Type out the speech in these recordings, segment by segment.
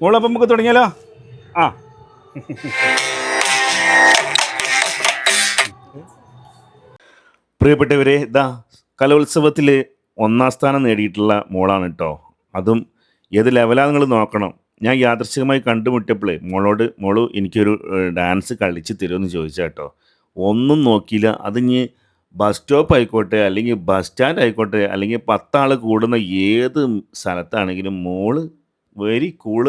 മോളപ്പം നമുക്ക് തുടങ്ങിയാലോ? ആ. പ്രിയപ്പെട്ടവരെ ഇതാ കലോത്സവത്തിൽ ഒന്നാം സ്ഥാനം നേടിയിട്ടുള്ള മോളാണ് കേട്ടോ അതും ഏത് ലെവലാണ് നിങ്ങൾ നോക്കണം. ഞാൻ യാദൃശ്ചികമായി കണ്ടുമുട്ടിയപ്പോൾ മോളോട് മോൾ എനിക്കൊരു ഡാൻസ് കളിച്ച് തരുമെന്ന് ചോദിച്ചാൽ കേട്ടോ ഒന്നും നോക്കിയില്ല. അത് ഇനി ബസ് സ്റ്റോപ്പ് ആയിക്കോട്ടെ അല്ലെങ്കിൽ ബസ് സ്റ്റാൻഡ് ആയിക്കോട്ടെ അല്ലെങ്കിൽ പത്താൾ കൂടുന്ന ഏത് സ്ഥലത്താണെങ്കിലും മോൾ വെരി കൂൾ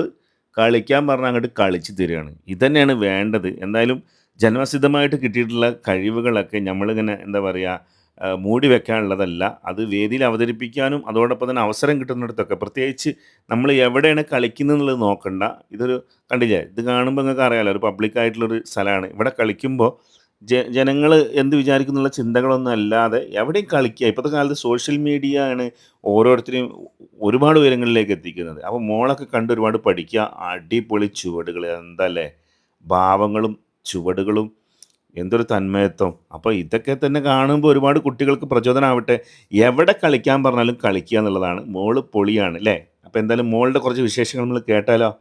കളിക്കാൻ പറഞ്ഞാൽ അങ്ങോട്ട് കളിച്ച് തരികയാണ്. ഇതന്നെയാണ് വേണ്ടത്. എന്തായാലും ജന്മസിദ്ധമായിട്ട് കിട്ടിയിട്ടുള്ള കഴിവുകളൊക്കെ നമ്മളിങ്ങനെ എന്താ പറയുക മൂടി വെക്കാനുള്ളതല്ല. അത് വേദിയിൽ അവതരിപ്പിക്കാനും അതോടൊപ്പം തന്നെ അവസരം കിട്ടുന്നിടത്തൊക്കെ പ്രത്യേകിച്ച് നമ്മൾ എവിടെയാണ് കളിക്കുന്നത് എന്നുള്ളത് നോക്കണ്ട. ഇതൊരു കണ്ടില്ലേ? ഇത് കാണുമ്പോൾ നിങ്ങൾക്ക് അറിയാമല്ലോ ഒരു പബ്ലിക് ആയിട്ടുള്ളൊരു സ്ഥലമാണ്. ഇവിടെ കളിക്കുമ്പോൾ ജ ജനങ്ങൾ എന്ത് വിചാരിക്കുന്നുള്ള ചിന്തകളൊന്നും അല്ലാതെ എവിടെയും കളിക്കുക. ഇപ്പോഴത്തെ കാലത്ത് സോഷ്യൽ മീഡിയ ആണ് ഓരോരുത്തരെയും ഒരുപാട് ഉയരങ്ങളിലേക്ക് എത്തിക്കുന്നത്. അപ്പോൾ മോളൊക്കെ കണ്ട് ഒരുപാട് പഠിക്കുക. അടിപൊളി ചുവടുകൾ എന്തല്ലേ? ഭാവങ്ങളും ചുവടുകളും എന്തൊരു തന്മയത്വം. അപ്പോൾ ഇതൊക്കെ തന്നെ കാണുമ്പോൾ ഒരുപാട് കുട്ടികൾക്ക് പ്രചോദനമാവട്ടെ എവിടെ കളിക്കാൻ പറഞ്ഞാലും കളിക്കുക എന്നുള്ളതാണ്. മോൾ പൊളിയാണ് അല്ലേ? അപ്പോൾ എന്തായാലും മോളുടെ കുറച്ച് വിശേഷങ്ങൾ നമ്മൾ കേട്ടാലോ?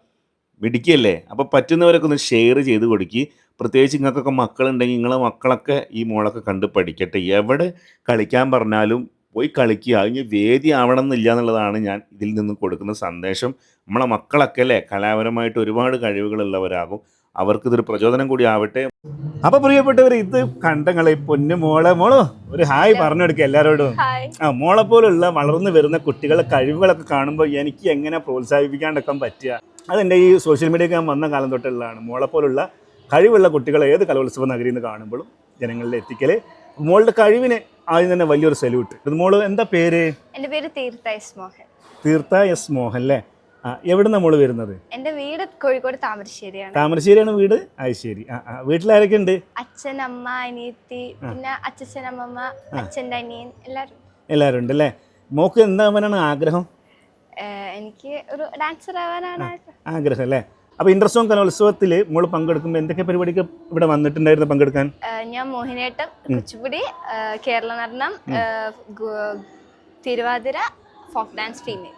മിടിക്കല്ലേ അപ്പോൾ പറ്റുന്നവരൊക്കെ ഒന്ന് ഷെയർ ചെയ്ത് കൊടുക്കുക പ്രത്യേകിച്ച് നിങ്ങൾക്കൊക്കെ മക്കളുണ്ടെങ്കിൽ നിങ്ങളെ മക്കളൊക്കെ ഈ മോളൊക്കെ കണ്ട് പഠിക്കട്ടെ. എവിടെ കളിക്കാൻ പറഞ്ഞാലും പോയി കളിക്കുക. അതിന് വേദി ആവണം എന്നില്ല എന്നുള്ളതാണ് ഞാൻ ഇതിൽ നിന്ന് കൊടുക്കുന്ന സന്ദേശം. നമ്മളെ മക്കളൊക്കെ അല്ലേ കലാപരമായിട്ട് ഒരുപാട് കഴിവുകളുള്ളവരാകും. അവർക്കിതൊരു പ്രചോദനം കൂടി ആവട്ടെ. അപ്പൊ പ്രിയപ്പെട്ടവർ ഇത് കണ്ടങ്ങളെ പൊന്നു മോളെ. മോളോ ഒരു ഹായ് പറഞ്ഞെടുക്കുക എല്ലാവരോടും. എല്ലാരോടും ആ മോളെ പോലുള്ള വളർന്നു വരുന്ന കുട്ടികളെ കഴിവുകളൊക്കെ കാണുമ്പോൾ എനിക്ക് എങ്ങനെ പ്രോത്സാഹിപ്പിക്കാണ്ടൊക്കെ പറ്റുക? അതെന്റെ ഈ സോഷ്യൽ മീഡിയ ഞാൻ വന്ന കാലം തൊട്ടുള്ളതാണ്. മോളെ പോലുള്ള കഴിവുള്ള കുട്ടികളെ ഏത് കലോത്സവ നഗരിയിൽ നിന്ന് കാണുമ്പോഴും ജനങ്ങളിൽ എത്തിക്കൽ മോളുടെ കഴിവിന് ആദ്യം തന്നെ വലിയൊരു സല്യൂട്ട് ഇത് മോൾ എന്താ പേര്? എന്റെ പേര് തീർത്ഥ എസ് മോഹൻ. തീർത്ഥ എസ് മോഹൻ അല്ലേ എവിടെ എവിടുന്ന മോൾ വരുന്നത്? എന്റെ വീട് കോഴിക്കോട് താമരശ്ശേരിയാണ്. താമരശ്ശേരിയാണ് വീട്? അത് ശരി. ആ ആ വീട്ടിലാരൊക്കെ ഉണ്ട് അച്ഛൻ അമ്മ അനിയത്തി പിന്നെ അച്ഛൻ അമ്മമ്മ അച്ഛന്റെ അനിയൻ എല്ലാവരും. എല്ലാവരും ഉണ്ട് അല്ലേ മോക്ക് എന്താവാനാണ് ആഗ്രഹം? എനിക്ക് ഒരു ഡാൻസർ ആവാനാണ്. ആഗ്രഹം അല്ലേ അപ്പോൾ ഇൻട്രസോൺ കലോത്സവത്തിൽ മോൾ പങ്കെടുക്കുമ്പോൾ എന്തൊക്കെ പരിപാടിക്ക് ഇവിടെ വന്നിട്ടുണ്ടായിരുന്നു പങ്കെടുക്കാൻ? ഞാൻ Mohiniyattam Kuchipudi Kerala Natanam Thiruvathira folk dance female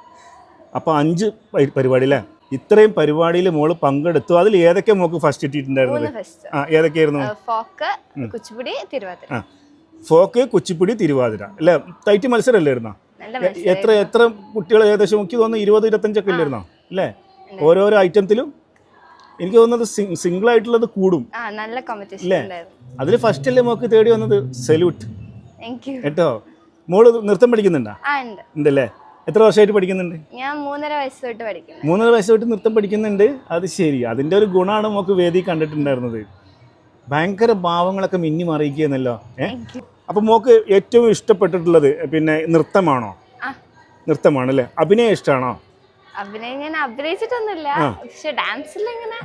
അപ്പോൾ അഞ്ച് പരി- പരിപാടി അല്ലേ ഇത്രയും പരിപാടിയിൽ മോൾ പങ്കെടുത്തു. അതിൽ ഏതൊക്കെ മോക്ക് ഫസ്റ്റ് കിട്ടിയിട്ടുണ്ടായിരുന്നത്? ഫസ്റ്റ് ആ ഏതൊക്കെയായിരുന്നു? ഫോക്ക് കുച്ചിപ്പുടി തിരുവാതിര. ഫോക്ക് കുച്ചിപ്പുടി തിരുവാതിര. അല്ലേ? തൈറ്റ് മത്സരം അല്ലായിരുന്നോ എത്ര എത്ര കുട്ടികൾ ഏകദേശം എനിക്ക് തോന്നുന്നു ഇരുപത് ഇരുപത്തഞ്ചൊക്കെ ഇല്ലായിരുന്നോ? അല്ലേ? ഓരോരോ ഐറ്റത്തിലും എനിക്ക് തോന്നുന്നത് സിംഗിൾ ആയിട്ടുള്ളത് കൂടും. നല്ല കോമ്പറ്റീഷൻ അതിൽ ഫസ്റ്റ് അല്ലേ മോക്ക് തേടി വന്നത്? സല്യൂട്ട് കേട്ടോ? മോൾ നൃത്തം പഠിക്കുന്നുണ്ടോ? ഉണ്ടല്ലേ? എത്ര വർഷമായിട്ട് പഠിക്കുന്നുണ്ട്? ഞാൻ മൂന്നര വയസ്സ് തൊട്ട് പഠിക്കുന്നു. മൂന്നര വയസ്സ് തൊട്ട് നൃത്തം പഠിക്കുന്നുണ്ട്. അത് ശരി. അതിന്റെ ഒരു ഗുണമാണ് മോക്ക് വേദി കണ്ടിട്ടുണ്ടായിരുന്നത്. ഭയങ്കര ഭാവങ്ങളൊക്കെ മിന്നി മറിയിക്കുന്നല്ലോ എന്നല്ലോ. അപ്പൊ മോക്ക് ഏറ്റവും ഇഷ്ടപ്പെട്ടിട്ടുള്ളത് പിന്നെ നൃത്തമാണോ? നൃത്തമാണല്ലേ? അഭിനയം ഇഷ്ടമാണോ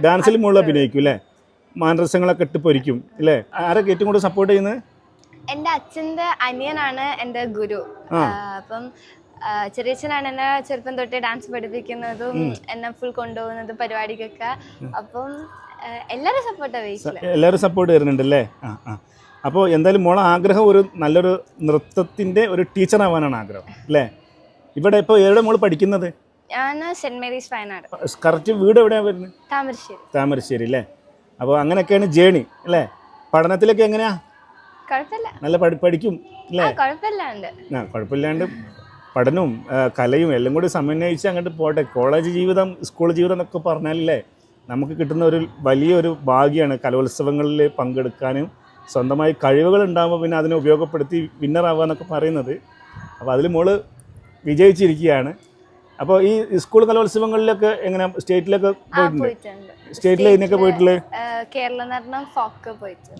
ഡാൻസിൽ മുകളിൽ അഭിനയിക്കും അല്ലേ മാനരസങ്ങളൊക്കെ ഇട്ട് പൊരിക്കും അല്ലേ ആരൊക്കെ ഏറ്റവും കൂടുതൽ സപ്പോർട്ട് ചെയ്യുന്നത്? എന്റെ അച്ഛന്റെ അനിയനാണ് എന്റെ ഗുരു. അപ്പം ചെറിയ ചെറിയച്ഛനാണ് എന്നെ ചെറുപ്പം തൊട്ടേ ഡാൻസ് പഠിപ്പിക്കുന്നതും എന്നെ ഫുൾ കൊണ്ടുപോകുന്നതും പരിപാടിക്കൊക്കെ. അപ്പം എല്ലാരും എല്ലാവരും സപ്പോർട്ടാണ് വീട്ടിൽ എല്ലാവരും സപ്പോർട്ട് തരുന്നുണ്ട് അല്ലേ അപ്പോൾ എന്തായാലും മോളെ ആഗ്രഹം ഒരു നല്ലൊരു നൃത്തത്തിന്റെ ഒരു ടീച്ചർ ആവാനാണ് ആഗ്രഹം അല്ലേ ഇവിടെ ഇപ്പോൾ എവിടെ മോൾ പഠിക്കുന്നത്? ഞാൻ സെന്റ് മേരീസ് വയനാട്. കറക്റ്റ് വീട് എവിടെയാണ് വരുന്നത് താമരശ്ശേരി. താമരശ്ശേരി അല്ലേ? അപ്പോൾ അങ്ങനെയൊക്കെയാണ് ജേണി അല്ലേ? പഠനത്തിലൊക്കെ എങ്ങനെയാ? കുഴപ്പമില്ല നല്ല പഠി പഠിക്കും അല്ലേ? കുഴപ്പമില്ലാണ്ട് ആ കുഴപ്പമില്ലാണ്ട് പഠനവും കലയും എല്ലാം കൂടി സമന്വയിച്ച് അങ്ങോട്ട് പോട്ടെ. കോളേജ് ജീവിതം സ്കൂൾ ജീവിതം എന്നൊക്കെ പറഞ്ഞാലല്ലേ നമുക്ക് കിട്ടുന്ന ഒരു വലിയൊരു ഭാഗ്യമാണ് കലോത്സവങ്ങളിൽ പങ്കെടുക്കാനും സ്വന്തമായി കഴിവുകൾ ഉണ്ടാകുമ്പോൾ പിന്നെ അതിനെ ഉപയോഗപ്പെടുത്തി വിന്നറാവുക എന്നൊക്കെ പറയുന്നത്. അപ്പോൾ അതിൽ മോൾ വിജയിച്ചിരിക്കുകയാണ്. അപ്പോൾ ഈ സ്കൂൾ കലോത്സവങ്ങളിലൊക്കെ എങ്ങനെ സ്റ്റേറ്റിലൊക്കെ പോയിട്ടുണ്ട്? സ്റ്റേറ്റിൽ ഇതിനൊക്കെ പോയിട്ടുള്ളത് കേരള നടനം ഫോക്ക് പോയിട്ടുണ്ട്.